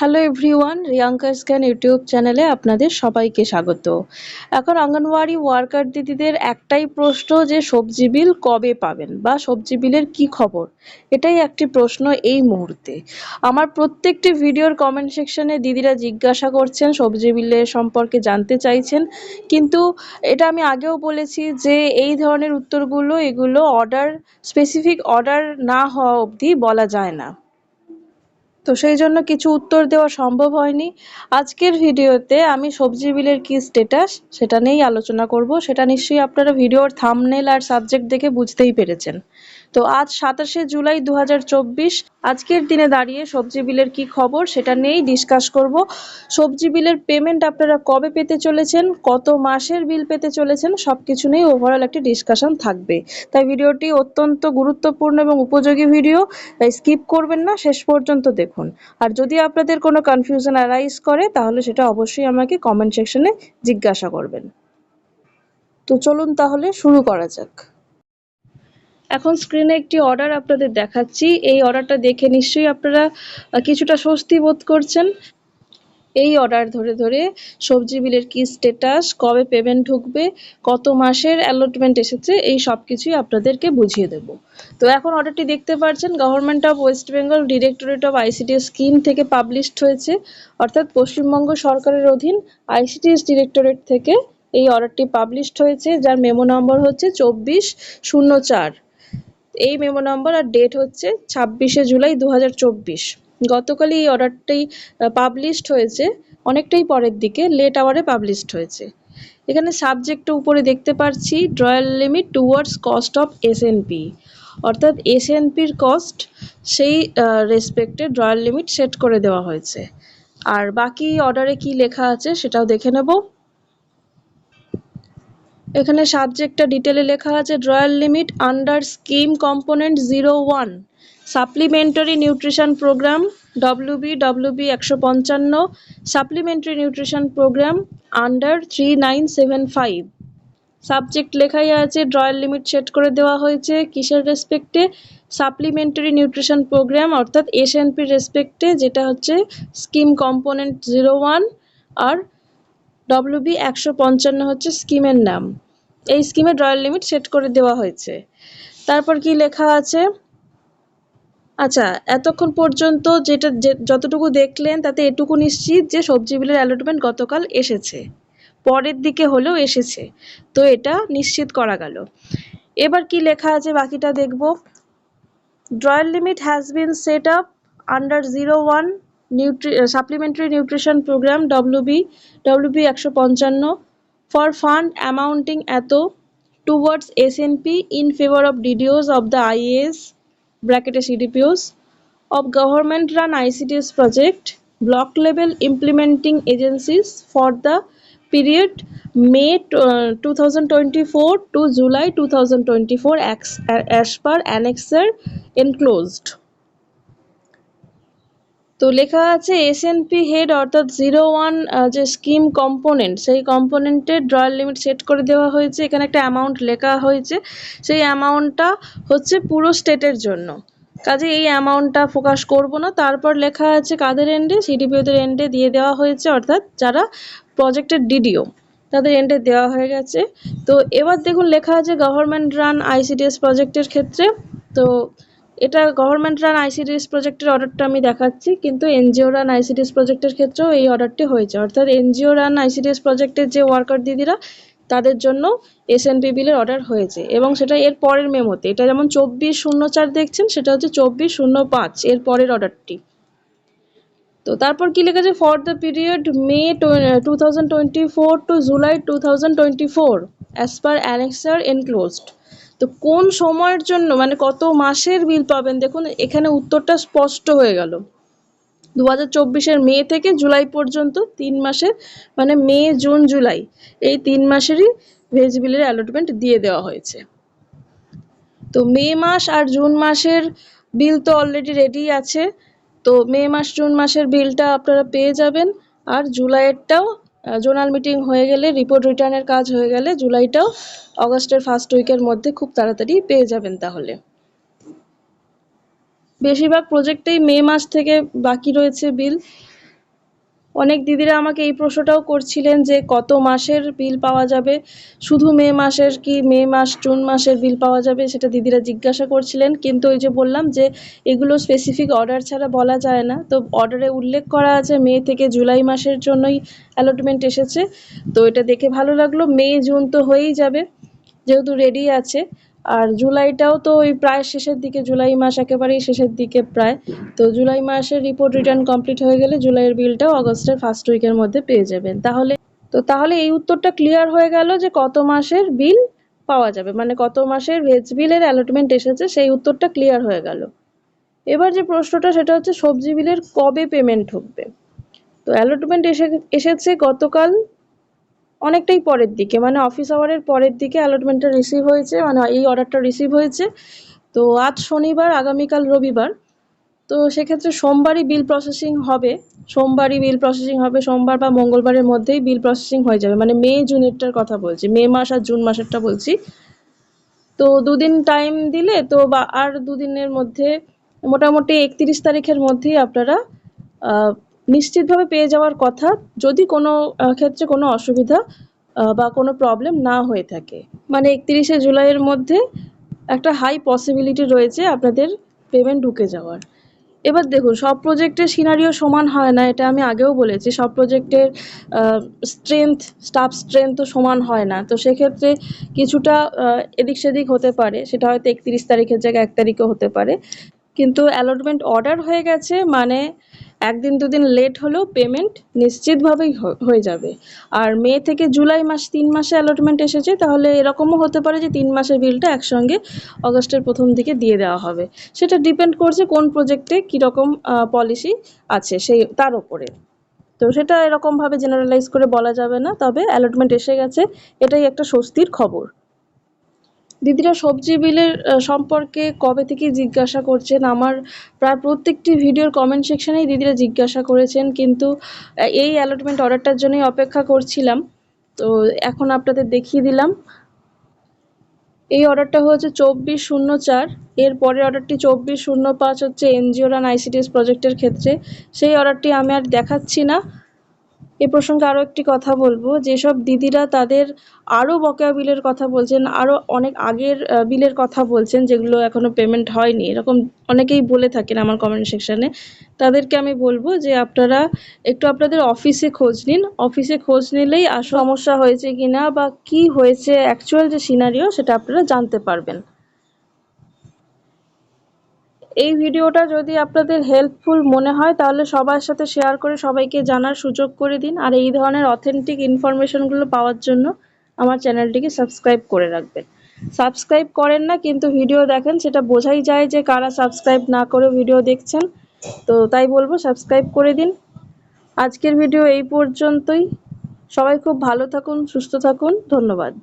Hello everyone রিয়াঙ্কার scan YouTube চ্যানেলে আপনাদের সবাইকে স্বাগত এখন অঙ্গনওয়াড়ি ওয়ার্কার দিদিদের একটাই প্রশ্ন যে সবজি বিল কবে পাবেন বা সবজি বিলের কি খবর এটাই একটি প্রশ্ন এই মুহূর্তে আমার প্রত্যেকটি ভিডিওর কমেন্ট সেকশনে দিদিরা জিজ্ঞাসা করছেন সবজি বিলের সম্পর্কে জানতে চাইছেন কিন্তু এটা আমি আগেও বলেছি যে এই ধরনের উত্তরগুলো এগুলো অর্ডার স্পেসিফিক অর্ডার না হওয়া অবধি বলা যায় না তো সেই জন্য কিছু উত্তর দেওয়া সম্ভব হয়নি আজকের ভিডিওতে আমি সবজি বিলের কি স্টেটাস সেটা নিয়েই আলোচনা করব সেটা নিশ্চয়ই আপনারা ভিডিওর থামনেল আর সাবজেক্ট দেখে বুঝতেই পেরেছেন তো আজ সাতাশে জুলাই দু আজকের দিনে দাঁড়িয়ে সবজি বিলের কি খবর সেটা নিয়েই ডিসকাস করব সবজি বিলের পেমেন্ট আপনারা কবে পেতে চলেছেন কত মাসের বিল পেতে চলেছেন সব কিছু নিয়েই ওভারঅল একটি ডিসকাশন থাকবে তাই ভিডিওটি অত্যন্ত গুরুত্বপূর্ণ এবং উপযোগী ভিডিও তাই স্কিপ করবেন না শেষ পর্যন্ত দেখুন আর যদি আপনাদের কোনো কনফিউশন অ্যারাইজ করে তাহলে সেটা অবশ্যই আমাকে কমেন্ট সেকশনে জিজ্ঞাসা করবেন তো চলুন তাহলে শুরু করা যাক এখন স্ক্রিনে একটি অর্ডার আপনাদের দেখাচ্ছি এই অর্ডারটা দেখে নিশ্চয়ই আপনারা কিছুটা স্বস্তি বোধ করছেন এই অর্ডার ধরে ধরে সবজি বিলের কি স্টেটাস কবে পেমেন্ট ঢুকবে কত মাসের অ্যালটমেন্ট এসেছে এই সব কিছুই আপনাদেরকে বুঝিয়ে দেব তো এখন অর্ডারটি দেখতে পাচ্ছেন government of West Bengal directorate of ICT scheme থেকে পাবলিশড হয়েছে অর্থাৎ পশ্চিমবঙ্গ সরকারের অধীন আইসিটিএস ডিরেক্টরেট থেকে এই অর্ডারটি পাবলিশড হয়েছে যার মেমো নম্বর হচ্ছে চব্বিশ শূন্য চার এই মেমো নম্বর আর ডেট হচ্ছে ছাব্বিশে জুলাই দু গতকালই এই অর্ডারটি পাবলিশড হয়েছে অনেকটাই পরের দিকে লেট আওয়ারে পাবলিশড হয়েছে এখানে সাবজেক্ট উপরে দেখতে পারছি drawal limit towards cost of P অর্থাৎ এস পির কস্ট সেই রেসপেক্টে ড্রয়াল লিমিট সেট করে দেওয়া হয়েছে আর বাকি অর্ডারে কি লেখা আছে সেটাও দেখে নেব এখানে সাবজেক্টটা ডিটেলে লেখা আছে drawal limit under scheme component zero one supplementary nutrition programme W B W B একশো পঞ্চান্ন supplementary nutrition programme under three nine seven five subject লেখাই আছে ড্রয়াল লিমিট সেট করে দেওয়া হয়েছে কিসের রেসপেক্টে সাপ্লিমেন্টারি নিউট্রিশন প্রোগ্রাম অর্থাৎ এসএনপির রেসপেক্টে যেটা হচ্ছে স্কিম কম্পোনেন্ট জিরো ওয়ান আর ডব্লিউবি একশো পঞ্চান্ন হচ্ছে স্কিমের নাম এই স্কিমে ড্রয়াল লিমিট সেট করে দেওয়া হয়েছে তারপর কি লেখা আছে আচ্ছা এতক্ষণ পর্যন্ত যেটা যতটুকু দেখলেন তাতে এটুকু নিশ্চিত যে সবজি বিলের অ্যালটমেন্ট গতকাল এসেছে পরের দিকে হলেও এসেছে তো এটা নিশ্চিত করা গেল এবার কি লেখা আছে বাকিটা দেখব drawal limit has been set up under zero one nutri supplementary nutrition programme W B W B একশো পঞ্চান্ন for fund amounting atto towards SNP in favor of DDOs of the IAS (CDPOs) of government-run ICTS project, block-level implementing agencies for the period May uh, 2024 to July 2024 as per annexure enclosed. তো লেখা আছে S P head অর্থাৎ zero one যে scheme component সেই কম্পোনেন্টের drawer limit set করে দেওয়া হয়েছে এখানে একটা অ্যামাউন্ট লেখা হয়েছে সেই অ্যামাউন্টটা হচ্ছে পুরো স্টেটের জন্য কাজে এই অ্যামাউন্টটা ফোকাস করব না তারপর লেখা আছে কাদের এন্ডে সিডিপিওদের এন্ডে দিয়ে দেওয়া হয়েছে অর্থাৎ যারা প্রজেক্টের ডিডিও তাদের এন্ডে দেওয়া হয়ে গেছে তো এবার দেখুন লেখা আছে গভর্নমেন্ট রান আইসিডিএস প্রজেক্টের ক্ষেত্রে তো এটা গভর্নমেন্ট রান আইসিডিএস প্রজেক্টের অর্ডারটা আমি দেখাচ্ছি কিন্তু এনজিও রান আইসিডিএস প্রজেক্টের ক্ষেত্রেও এই অর্ডারটি হয়েছে অর্থাৎ এনজিও রান আইসিডিএস প্রজেক্টের যে ওয়ার্কার দিদিরা তাদের জন্য এন বিলের অর্ডার হয়েছে এবং সেটা এর পরের মেমোতে এটা যেমন চব্বিশ শূন্য চার দেখছেন সেটা হচ্ছে চব্বিশ শূন্য পাঁচ এর পরের অর্ডারটি তো তারপর কি লেখা আছে for the period May two thousand twenty four to July two thousand twenty four as per annexure enclosed তো কোন সময়ের জন্য মানে কত মাসের বিল পাবেন দেখুন এখানে উত্তরটা স্পষ্ট হয়ে গেল দু হাজার চব্বিশের মে থেকে জুলাই পর্যন্ত তিন মাসের মানে মে জুন জুলাই এই তিন মাসেরই ভেজ বিলের অ্যালটমেন্ট দিয়ে দেওয়া হয়েছে তো মে মাস আর জুন মাসের বিল তো অলরেডি রেডি আছে তো মে মাস জুন মাসের বিলটা আপনারা পেয়ে যাবেন আর জুলাইয়েরটাও জোনাল মিটিং হয়ে গেলে রিপোর্ট রিটার্নের কাজ হয়ে গেলে জুলাইটাও অগস্টের ফার্স্ট উইকের মধ্যে খুব তাড়াতাড়ি পেয়ে যাবেন তাহলে বেশিরভাগ প্রজেক্টেই মে মাস থেকে বাকি রয়েছে বিল অনেক দিদিরা আমাকে এই প্রশ্নটাও করছিলেন যে কত মাসের বিল পাওয়া যাবে শুধু মে মাসের কি মে মাস জুন মাসের বিল পাওয়া যাবে সেটা দিদিরা জিজ্ঞাসা করছিলেন কিন্তু ওই যে বললাম যে এগুলো স্পেসিফিক অর্ডার ছাড়া বলা যায় না তো অর্ডারে উল্লেখ করা আছে মে থেকে জুলাই মাসের জন্যই অ্যালটমেন্ট এসেছে তো এটা দেখে ভালো লাগলো মে জুন তো হয়েই যাবে যেহেতু রেডি আছে আর জুলাইটাও তো ওই প্রায় শেষের দিকে জুলাই মাস একেবারেই শেষের দিকে প্রায় তো জুলাই মাসের রিপোর্ট রিটার্ন কমপ্লিট হয়ে গেলে জুলাইয়ের বিলটাও অগস্টের ফার্স্ট উইকের মধ্যে পেয়ে যাবেন তাহলে তো তাহলে এই উত্তরটা ক্লিয়ার হয়ে গেল যে কত মাসের বিল পাওয়া যাবে মানে কত মাসের ভেজ বিলের অ্যালটমেন্ট এসেছে সেই উত্তরটা ক্লিয়ার হয়ে গেল এবার যে প্রশ্নটা সেটা হচ্ছে সবজি বিলের কবে পেমেন্ট ঢুকবে তো অ্যালটমেন্ট এসে এসেছে গতকাল অনেকটাই পরের দিকে মানে অফিস আওয়ারের পরের দিকে অ্যালটমেন্টটা রিসিভ হয়েছে মানে এই অর্ডারটা রিসিভ হয়েছে তো আজ শনিবার আগামীকাল রবিবার তো সেক্ষেত্রে সোমবারই বিল প্রসেসিং হবে সোমবারই বিল প্রসেসিং হবে সোমবার বা মঙ্গলবারের মধ্যেই বিল প্রসেসিং হয়ে যাবে মানে মে জুনেরটার কথা বলছি মে মাস আর জুন মাসেরটা বলছি তো দুদিন টাইম দিলে তো বা আর দুদিনের মধ্যে মোটামুটি একত্রিশ তারিখের মধ্যেই আপনারা নিশ্চিতভাবে পেয়ে যাওয়ার কথা যদি কোনো ক্ষেত্রে কোনো অসুবিধা বা কোনো প্রবলেম না হয়ে থাকে মানে একত্রিশে জুলাইয়ের মধ্যে একটা হাই পসিবিলিটি রয়েছে আপনাদের পেমেন্ট ঢুকে যাওয়ার এবার দেখুন সব প্রজেক্টের সিনারিও সমান হয় না এটা আমি আগেও বলেছি সব প্রজেক্টের স্ট্রেংথ স্টাফ স্ট্রেংথ তো সমান হয় না তো সেক্ষেত্রে কিছুটা এদিক সেদিক হতে পারে সেটা হয়তো একত্রিশ তারিখের জায়গায় এক তারিখও হতে পারে কিন্তু অ্যালটমেন্ট অর্ডার হয়ে গেছে মানে একদিন দুদিন লেট হলেও পেমেন্ট নিশ্চিতভাবেই হয়ে যাবে আর মে থেকে জুলাই মাস তিন মাসে অ্যালটমেন্ট এসেছে তাহলে এরকমও হতে পারে যে তিন মাসের বিলটা একসঙ্গে অগস্টের প্রথম দিকে দিয়ে দেওয়া হবে সেটা ডিপেন্ড করছে কোন প্রজেক্টে কীরকম পলিসি আছে সেই তার ওপরে তো সেটা এরকমভাবে জেনারেলাইজ করে বলা যাবে না তবে অ্যালটমেন্ট এসে গেছে এটাই একটা স্বস্তির খবর দিদিরা সবজি বিলের সম্পর্কে কবে থেকে জিজ্ঞাসা করছেন আমার প্রায় প্রত্যেকটি ভিডিওর কমেন্ট সেকশানেই দিদিরা জিজ্ঞাসা করেছেন কিন্তু এই অ্যালটমেন্ট অর্ডারটার জন্যই অপেক্ষা করছিলাম তো এখন আপনাদের দেখিয়ে দিলাম এই অর্ডারটা হয়েছে চব্বিশ শূন্য চার এর পরের অর্ডারটি চব্বিশ শূন্য পাঁচ হচ্ছে এনজিও রান আইসিডিএস প্রজেক্টের ক্ষেত্রে সেই অর্ডারটি আমি আর দেখাচ্ছি না এ প্রসঙ্গে আরও একটি কথা বলবো যেসব দিদিরা তাদের আরও বকেয়া বিলের কথা বলছেন আরও অনেক আগের বিলের কথা বলছেন যেগুলো এখনও পেমেন্ট হয়নি এরকম অনেকেই বলে থাকেন আমার কমেন্ট সেকশানে তাদেরকে আমি বলবো যে আপনারা একটু আপনাদের অফিসে খোঁজ নিন অফিসে খোঁজ নিলেই আর সমস্যা হয়েছে কি না বা কি হয়েছে অ্যাকচুয়াল যে সিনারিও সেটা আপনারা জানতে পারবেন এই ভিডিওটা যদি আপনাদের হেল্পফুল মনে হয় তাহলে সবার সাথে শেয়ার করে সবাইকে জানার সুযোগ করে দিন আর এই ধরনের অথেন্টিক ইনফরমেশনগুলো পাওয়ার জন্য আমার চ্যানেলটিকে সাবস্ক্রাইব করে রাখবেন সাবস্ক্রাইব করেন না কিন্তু ভিডিও দেখেন সেটা বোঝাই যায় যে কারা সাবস্ক্রাইব না করে ভিডিও দেখছেন তো তাই বলবো সাবস্ক্রাইব করে দিন আজকের ভিডিও এই পর্যন্তই সবাই খুব ভালো থাকুন সুস্থ থাকুন ধন্যবাদ